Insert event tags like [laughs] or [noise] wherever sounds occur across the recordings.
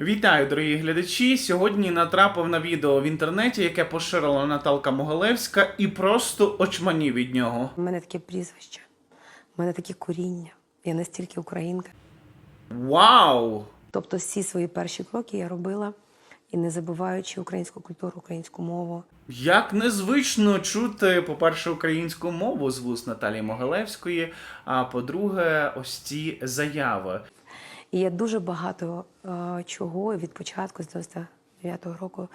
Вітаю, дорогі глядачі. Сьогодні натрапив на відео в інтернеті, яке поширила Наталка Могилевська, і просто очманів від нього. У мене таке прізвище, у мене таке коріння. Я настільки українка. Вау! Тобто, всі свої перші кроки я робила і не забуваючи українську культуру, українську мову. Як незвично чути, по-перше, українську мову з вуст Наталії Могилевської, а по-друге, ось ці заяви. І я дуже багато е, чого від початку з 99-го року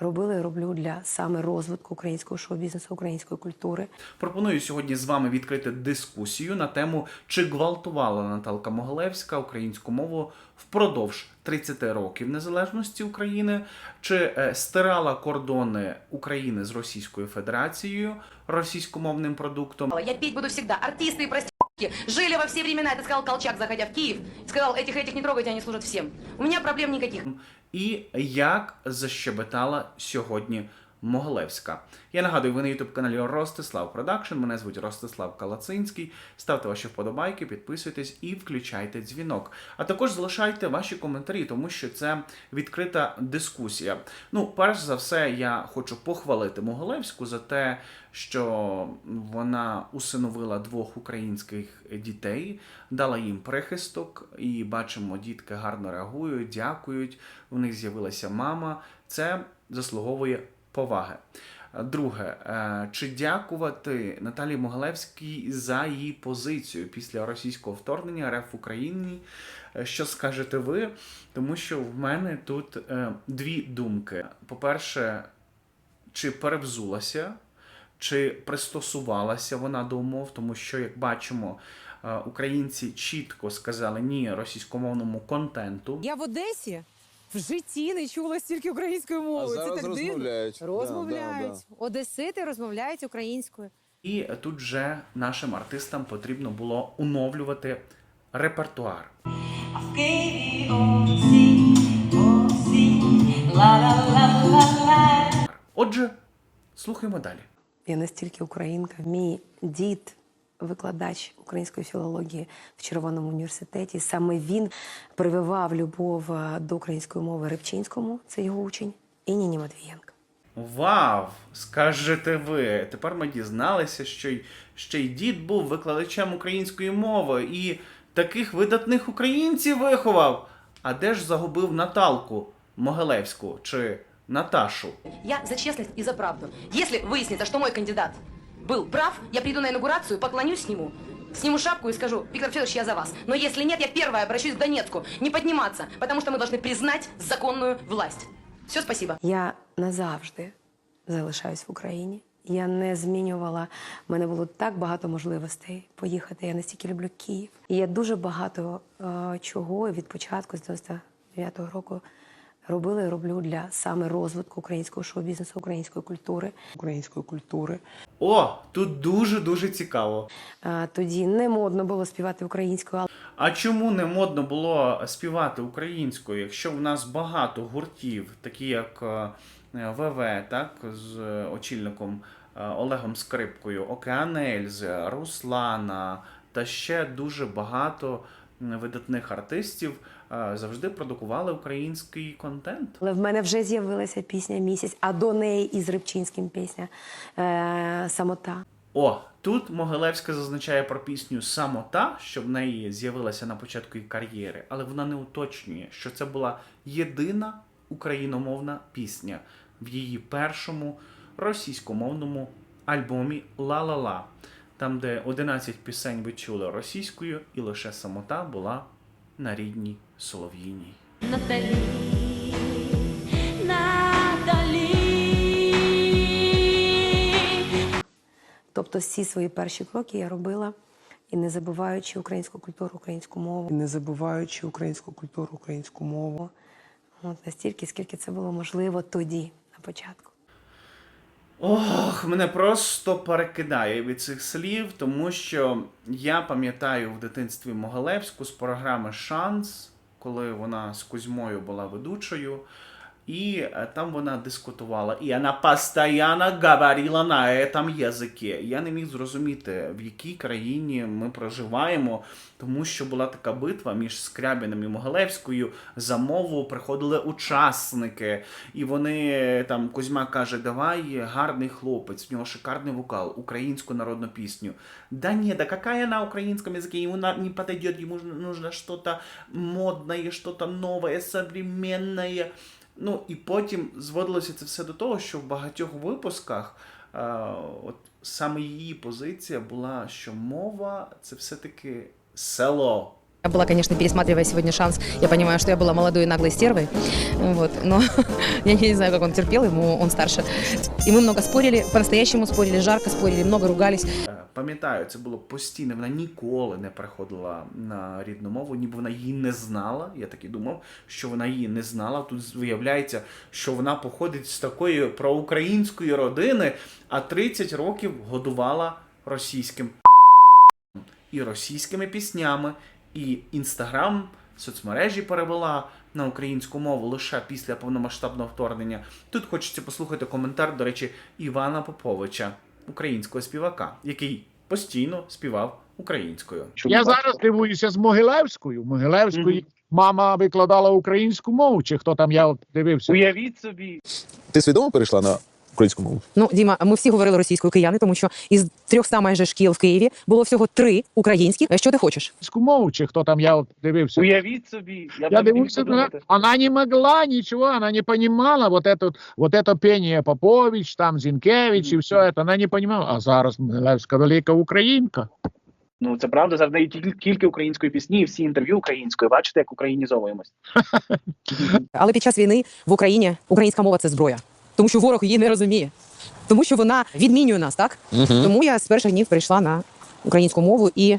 робила і роблю для саме розвитку українського шоу-бізнесу, української культури. Пропоную сьогодні з вами відкрити дискусію на тему, чи гвалтувала Наталка Могилевська українську мову впродовж 30 років незалежності України, чи е, стирала кордони України з Російською Федерацією російськомовним продуктом. Я петь буду всегда. Артисты и проститутки жили во все времена. Это сказал Колчак, заходя в Киев. Сказал, этих этих не трогайте, они служат всем. У меня проблем никаких. І як защебетала сьогодні Могилевська. Я нагадую, ви на youtube каналі Ростислав Продакшн. Мене звуть Ростислав Калацинський. Ставте ваші вподобайки, підписуйтесь і включайте дзвінок. А також залишайте ваші коментарі, тому що це відкрита дискусія. Ну, перш за все, я хочу похвалити Могилевську за те, що вона усиновила двох українських дітей, дала їм прихисток, і бачимо, дітки гарно реагують, дякують. У них з'явилася мама. Це заслуговує поваги. Друге, е, чи дякувати Наталії Могилевській за її позицію після російського вторгнення РФ в Україні? Е, Що скажете ви? Тому що в мене тут е, дві думки. По-перше, чи перевзулася, чи пристосувалася вона до умов, тому що, як бачимо, українці чітко сказали ні російськомовному контенту. Я в Одесі в житті не чула стільки української мови. А зараз Це так дивно. розмовляють. Да, Розмовляють. да, Одесити розмовляють українською. І тут вже нашим артистам потрібно було оновлювати репертуар. Отже, слухаємо далі. Я настільки українка. Мій дід, викладач української філології в Червоному університеті. Саме він прививав любов е, до української мови Рибчинському, це його учень, і Ніні Матвієнко. Вау! Скажете ви. Тепер ми дізналися, що й ще й дід був викладачем української мови і таких видатних українців виховав. А де ж загубив Наталку Могилевську чи Наташу? Я за честность и за правду. Если выяснится, что мой кандидат был прав, я приду на инаугурацию, поклонюсь ему, сниму шапку и скажу, Виктор Федорович, я за вас. Но если нет, я первая обращусь к Донецку. Не подниматься, потому что мы должны признать законную власть. Все, спасибо. Я назавжди залишаюсь в Україні. Я не змінювала. У мене було так багато можливостей поїхати. Я настільки люблю Київ. І я дуже багато е, чого від початку з 99-го року робила і роблю для саме розвитку українського шоу-бізнесу, української культури. Української культури. О, тут дуже-дуже цікаво. Е, тоді не модно було співати українською, А чому не модно було співати українською, якщо в нас багато гуртів, такі як е, ВВ, так, з е, очільником е, Олегом Скрипкою, Океан Ельзи, Руслана та ще дуже багато видатних артистів е, завжди продукували український контент. але в мене вже з'явилася пісня місяць, а до неї із Рибчинським пісня е, Самота. О, тут Могилевська зазначає про пісню Самота, що в неї з'явилася на початку її кар'єри, але вона не уточнює, що це була єдина україномовна пісня в її першому російськомовному альбомі Ла-ла-ла, там, де 11 пісень ви чули російською, і лише самота була на рідній солов'їній. Наталі, Наталі. Тобто всі свої перші кроки я робила і не забуваючи українську культуру, українську мову. І не забуваючи українську культуру, українську мову. От настільки, скільки це було можливо тоді, на початку. Ох, мене просто перекидає від цих слів, тому що я пам'ятаю в дитинстві Могилевську з програми Шанс, коли вона з Кузьмою була ведучою. І е, там вона дискутувала, і вона постійно говорила на этом язикі. Я не міг зрозуміти, в якій країні ми проживаємо, тому що була така битва між Скрябіним і Могилевською. За мову приходили учасники, і вони там Кузьма каже: Давай гарний хлопець, в нього шикарний вокал, українську народну пісню. Да ні, да какая на українському ему на- не подойдет, ему нужно что-то модное, что-то новое, современное. Ну і потім зводилося це все до того, що в багатьох випусках е, от саме її позиція була, що мова це все-таки село. Я была, конечно, пересматривая сегодня шанс, я понимаю, что я была молодой и наглой стервой, вот, но [laughs] я не знаю, как он терпел, ему он старше. И мы много спорили, по-настоящему спорили, жарко спорили, много ругались. Пам'ятаю, це було постійно. Вона ніколи не переходила на рідну мову, ніби вона її не знала. Я так і думав, що вона її не знала. Тут виявляється, що вона походить з такої проукраїнської родини, а 30 років годувала російським і російськими піснями, і інстаграм, соцмережі перевела на українську мову лише після повномасштабного вторгнення. Тут хочеться послухати коментар, до речі, Івана Поповича, українського співака, який постійно співав українською. Я зараз дивуюся з Могилевською. Могилевської мама викладала українську мову, чи хто там я дивився. Уявіть собі, Ти свідомо перейшла на українську мову? Ну, Діма, ми всі говорили російською кияни, тому що із 300 майже шкіл в Києві було всього три українські. Що ти хочеш? Українську мову, чи хто там я от дивився. уявіть собі, я, Я б не міг дивился, она, подумати. она не могла ничего, она не понимала вот это, вот это пение Попович, там Зінкевич і все это, она не понимала. А зараз Могилевська велика українка. Ну це правда, зараз в неї тільки, тільки української пісні, і всі інтерв'ю українською. Бачите, як українізовуємось. Але під час війни в Україні українська мова це зброя, тому що ворог її не розуміє, тому що вона відмінює нас, так? Тому я з перших днів перейшла на українську мову і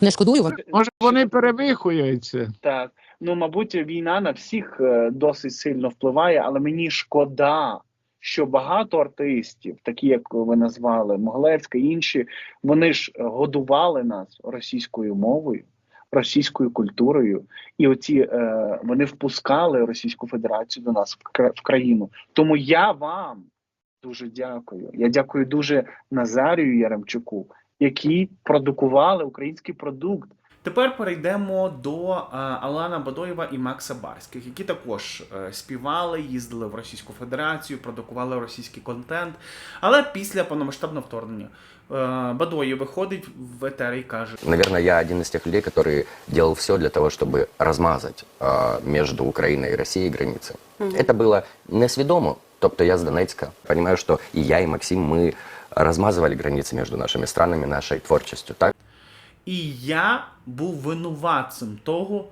не шкодую. Може, вони перевихуються. Так, ну мабуть, війна на всіх е, досить сильно впливає, але мені шкода, що багато артистів, такі як ви назвали, Моглевська і інші, вони ж е, годували нас російською мовою. Російською культурою, і оці е, вони впускали Російську Федерацію до нас в, кра- країну. Тому я вам дуже дякую. Я дякую дуже Назарію Яремчуку, які продукували український продукт. Тепер перейдемо до е, Алана Бадоєва і Макса Барських, які також е, співали, їздили в Російську Федерацію, продукували російський контент. Але після повномасштабного вторгнення е, Бадоєв виходить в етер і каже: Наверное, я один из тех людей, который делал все для того, чтобы размазать э, между Украиной и Россией границы. Это было несвідомо. Тобто я з Донецька. Понимаю, что и я, и Максим, мы размазывали границы между нашими странами, нашей творчестью. Так? І я був винуватцем того,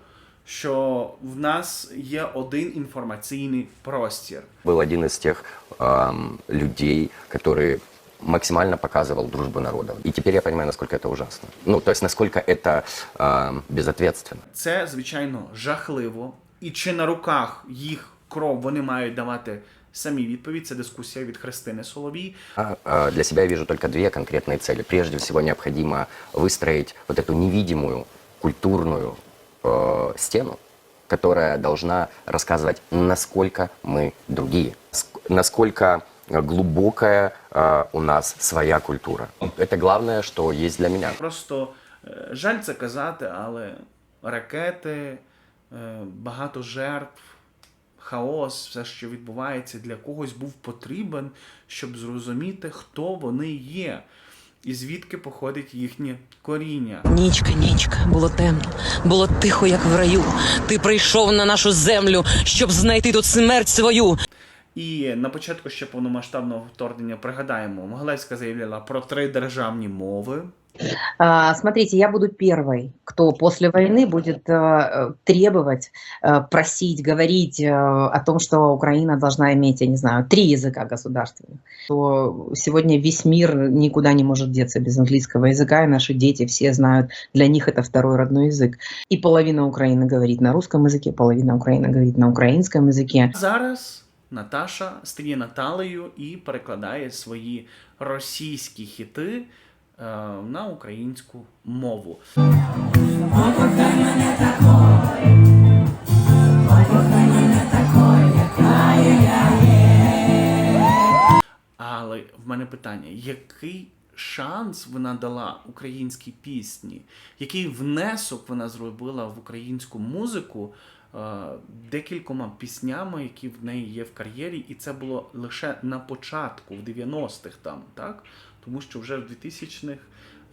що в нас є один інформаційний простір. Был один из тех эм, людей, который максимально показывал дружбу народов. И теперь я понимаю, насколько это ужасно. Ну, то есть, насколько это эм, безответственно. Це звичайно жахливо, і чи на руках їх кров вони мають давати самі відповідь. Це дискусія від Христини Соловій. А, а, Для себя я вижу только две конкретные цели. Прежде всего необходимо выстроить вот эту невидимую культурную э, стену, которая должна рассказывать, насколько мы другие, ск- насколько глубокая э, у нас своя культура. Это главное, что есть для меня. Просто е, жаль це казати, але ракети, е, багато жертв, хаос, все, що відбувається, для когось був потрібен, щоб зрозуміти, хто вони є і звідки походить їхнє коріння. Нічка, нічка, було темно, було тихо, як в раю. Ти прийшов на нашу землю, щоб знайти тут смерть свою. І на початку ще повномасштабного вторгнення пригадаємо, Могилевська заявляла про три державні мови. А, Смотрите, я буду первой, кто после войны будет э, требовать, э, просить, говорить э, о том, что Украина должна иметь, я не знаю, три языка государственных. То сегодня весь мир никуда не может деться без английского языка, и наши дети все знают, для них это второй родной язык. И половина Украины говорит на русском языке, половина Украины говорит на украинском языке. Зараз Наташа стає Наталею і перекладає свої російські хіти е, на українську мову. Але в мене питання: який шанс вона дала українській пісні, який внесок вона зробила в українську музику? Декількома піснями, які в неї є в кар'єрі, і це було лише на початку, в 90-х там, так? Тому що вже в 2000-х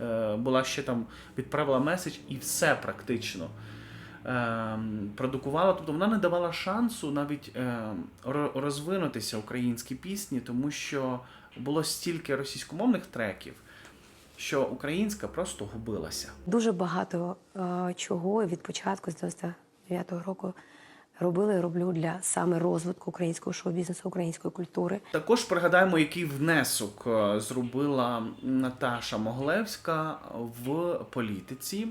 е, була ще там відправила меседж і все практично ем, продукувала, тобто вона не давала шансу навіть ро- розвинутися українські пісні, тому що було стільки російськомовних треків, що українська просто губилася. Дуже багато е, чого від початку з 99-го року робила і роблю для саме розвитку українського шоу-бізнесу, української культури. Також пригадаємо, який внесок е, зробила Наташа Моглевська в політиці.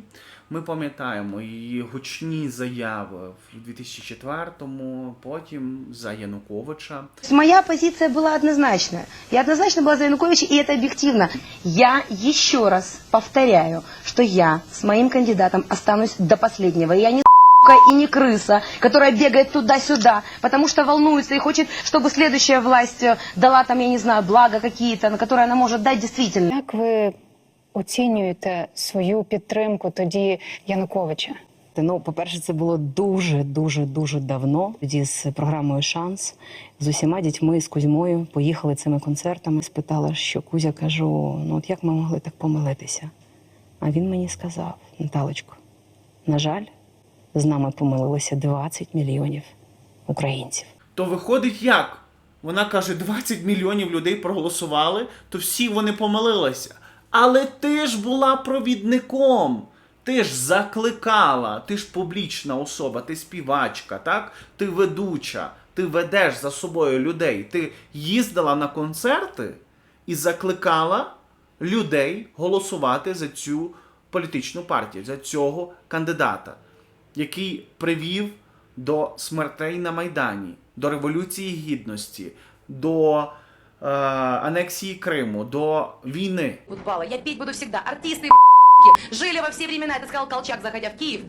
Ми пам'ятаємо її гучні заяви в 2004-му, потім за Януковича. Моя позиция была однозначная. Я однозначно была за Януковича, и это объективно. Я еще раз повторяю, что я с моим кандидатом останусь до последнего. Я не и не крыса, которая бегает туда-сюда, потому что волнуется и хочет, чтобы следующая власть э, дала там, я не знаю, блага какие-то, на которые она может дать действительно. Як ви оцінюєте свою підтримку тоді Януковича? Ну, по-перше, це було дуже, дуже, дуже давно. Тоді з програмою Шанс з усіма дітьми, з Кузьмою поїхали цими концертами. Спитала, що Кузя кажу: ну от як ми могли так помилитися? А він мені сказав: Наталочко, на жаль, з нами помилилося 20 мільйонів українців. То виходить як? Вона каже, 20 мільйонів людей проголосували, то всі вони помилилися. Але ти ж була провідником. Ти ж закликала, ти ж публічна особа, ти співачка, так? Ти ведуча, ти ведеш за собою людей. Ти їздила на концерти і закликала людей голосувати за цю політичну партію, за цього кандидата, який привів до смертей на Майдані, до Революції Гідності, до е, анексії Криму, до війни. Футбола. Я петь буду всегда. Артисты жили во все времена, это сказал Колчак, заходя в Киев.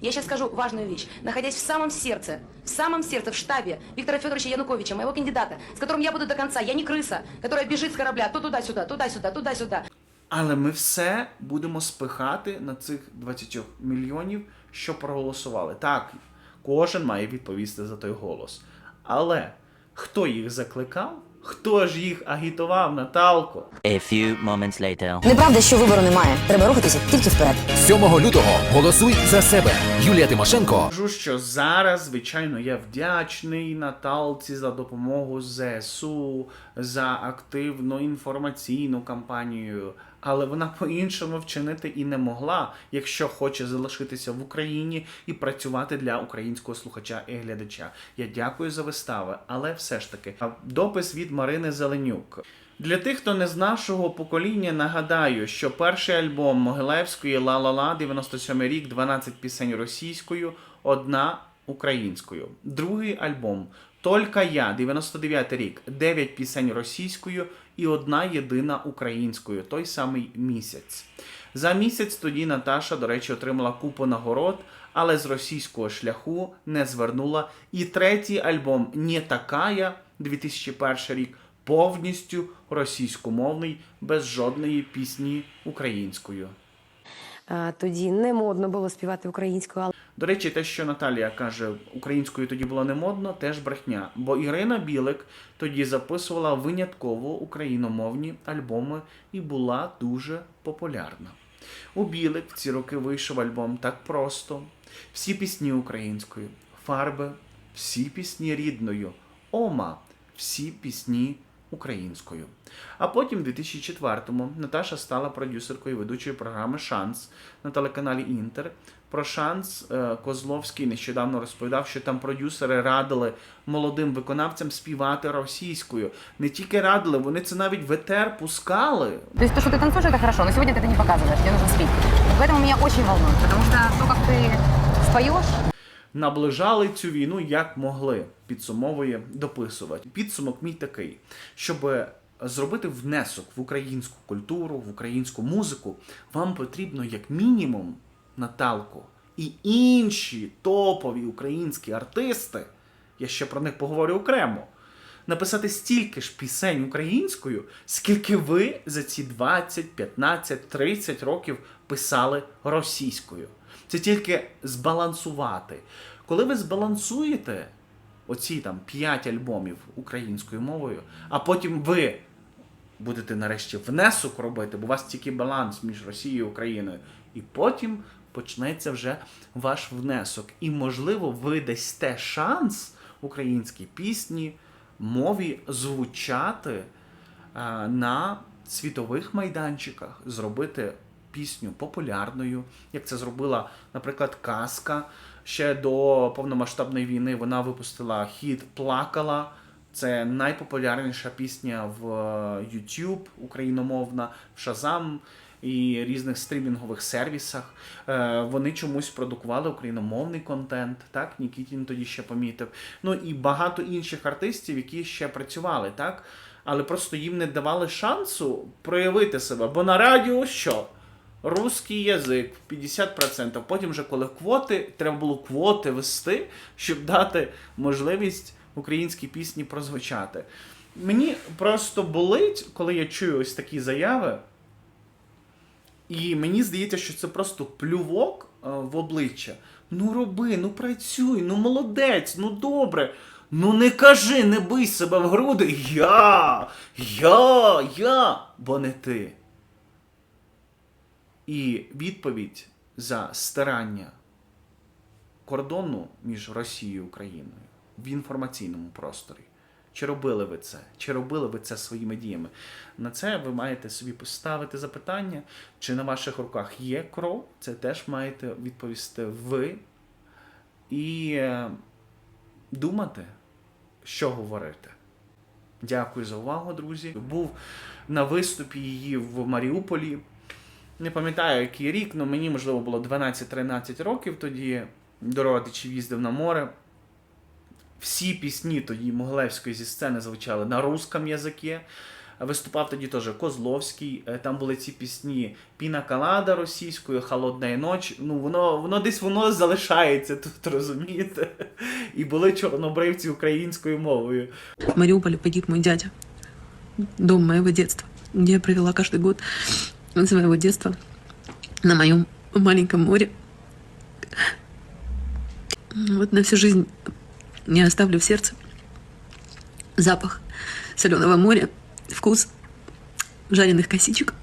Я сейчас скажу важную вещь. Находясь в самом сердце, в самом сердце, в штабе Виктора Федоровича Януковича, моего кандидата, с которым я буду до конца, я не крыса, которая бежит с корабля то туда-сюда, туда-сюда, туда-сюда. Але ми все будемо спихати на цих 20 мільйонів, що проголосували. Так, кожен має відповісти за той голос. Але хто їх закликав? Хто ж їх агітував, Наталко? A few moments later. Неправда, що вибору немає. Треба рухатися тільки вперед. 7 лютого голосуй за себе. Юлія Тимошенко Кажу, що зараз, звичайно, я вдячний Наталці за допомогу ЗСУ, за активну інформаційну кампанію, але вона по-іншому вчинити і не могла, якщо хоче залишитися в Україні і працювати для українського слухача і глядача. Я дякую за вистави, але все ж таки допис від Марини Зеленюк. Для тих, хто не з нашого покоління, нагадаю, що перший альбом Могилевської «Ла-ла-ла» 97 рік, 12 пісень російською, одна українською. Другий альбом Толька я, 99 рік, 9 пісень російською і одна єдина українською, той самий місяць. За місяць тоді Наташа, до речі, отримала купу нагород, але з російського шляху не звернула. І третій альбом «Не такая» 2001 рік повністю російськомовний, без жодної пісні українською. Тоді не модно було співати українською, але До речі, те, що Наталія каже, українською тоді було не модно, теж брехня. Бо Ірина Білик тоді записувала винятково україномовні альбоми і була дуже популярна. У Білик в ці роки вийшов альбом так просто. Всі пісні українською, фарби, всі пісні рідною, Ома, всі пісні українською. А потім, в 2004-му, Наташа стала продюсеркою ведучої програми Шанс на телеканалі Інтер. Про шанс е, Козловський нещодавно розповідав, що там продюсери радили молодим виконавцям співати російською. Не тільки радили, вони це навіть в етер пускали. То есть то, что ты танцуешь, это хорошо, но сегодня ты это не показываешь, тебе нужно спеть. Вот Поэтому меня очень волнует, потому что то, как ты споешь, наближали цю війну як могли, підсумовує дописувати. Підсумок мій такий, щоб зробити внесок в українську культуру, в українську музику, вам потрібно як мінімум Наталку і інші топові українські артисти. Я ще про них поговорю окремо. написати стільки ж пісень українською, скільки ви за ці 20, 15, 30 років писали російською. Це тільки збалансувати. Коли ви збалансуєте оці там 5 альбомів українською мовою, а потім ви будете нарешті внесок робити, бо у вас тільки баланс між Росією і Україною. І потім почнеться вже ваш внесок. І, можливо, ви дасте шанс українській пісні, мові звучати а, на світових майданчиках, зробити пісню популярною, як це зробила, наприклад, Казка. Ще до повномасштабної війни вона випустила хіт Плакала. Це найпопулярніша пісня в е, YouTube україномовна, в Shazam і різних стрімінгових сервісах. Е, Вони чомусь продукували україномовний контент. Так, Нікітін тоді ще помітив. Ну і багато інших артистів, які ще працювали, так? Але просто їм не давали шансу проявити себе. Бо на радіо що? Русський язик 50%. Потім вже коли квоти, треба було квоти вести, щоб дати можливість українській пісні прозвучати. Мені просто болить, коли я чую ось такі заяви. І мені здається, що це просто плювок е, в обличчя. Ну роби, ну працюй, ну молодець, ну добре. Ну не кажи, не бий себе в груди. Я, я, я, бо не ти. І відповідь за старання кордону між Росією і Україною в інформаційному просторі. Чи робили ви це? Чи робили ви це своїми діями? На це ви маєте собі поставити запитання, чи на ваших руках є кров, це теж маєте відповісти ви. І е, думати, що говорити. Дякую за увагу, друзі. Був на виступі її в Маріуполі. Не пам'ятаю, який рік, але мені, можливо, було 12-13 років тоді. До родичів їздив на море. Всі пісні тоді Могилевської зі сцени звучали на русском язикі. Виступав тоді теж Козловський. Е, Там були ці пісні Піна Калада російською, Холодна ніч. Ну, воно, воно десь воно залишається тут, розумієте? І були чорнобривці українською мовою. В Мариуполе погиб мой дядя. Дом моего детства, где я провела каждый год своего детства на моем маленьком море. Вот на всю жизнь я оставлю в сердце запах соленого моря, вкус жареных косичек.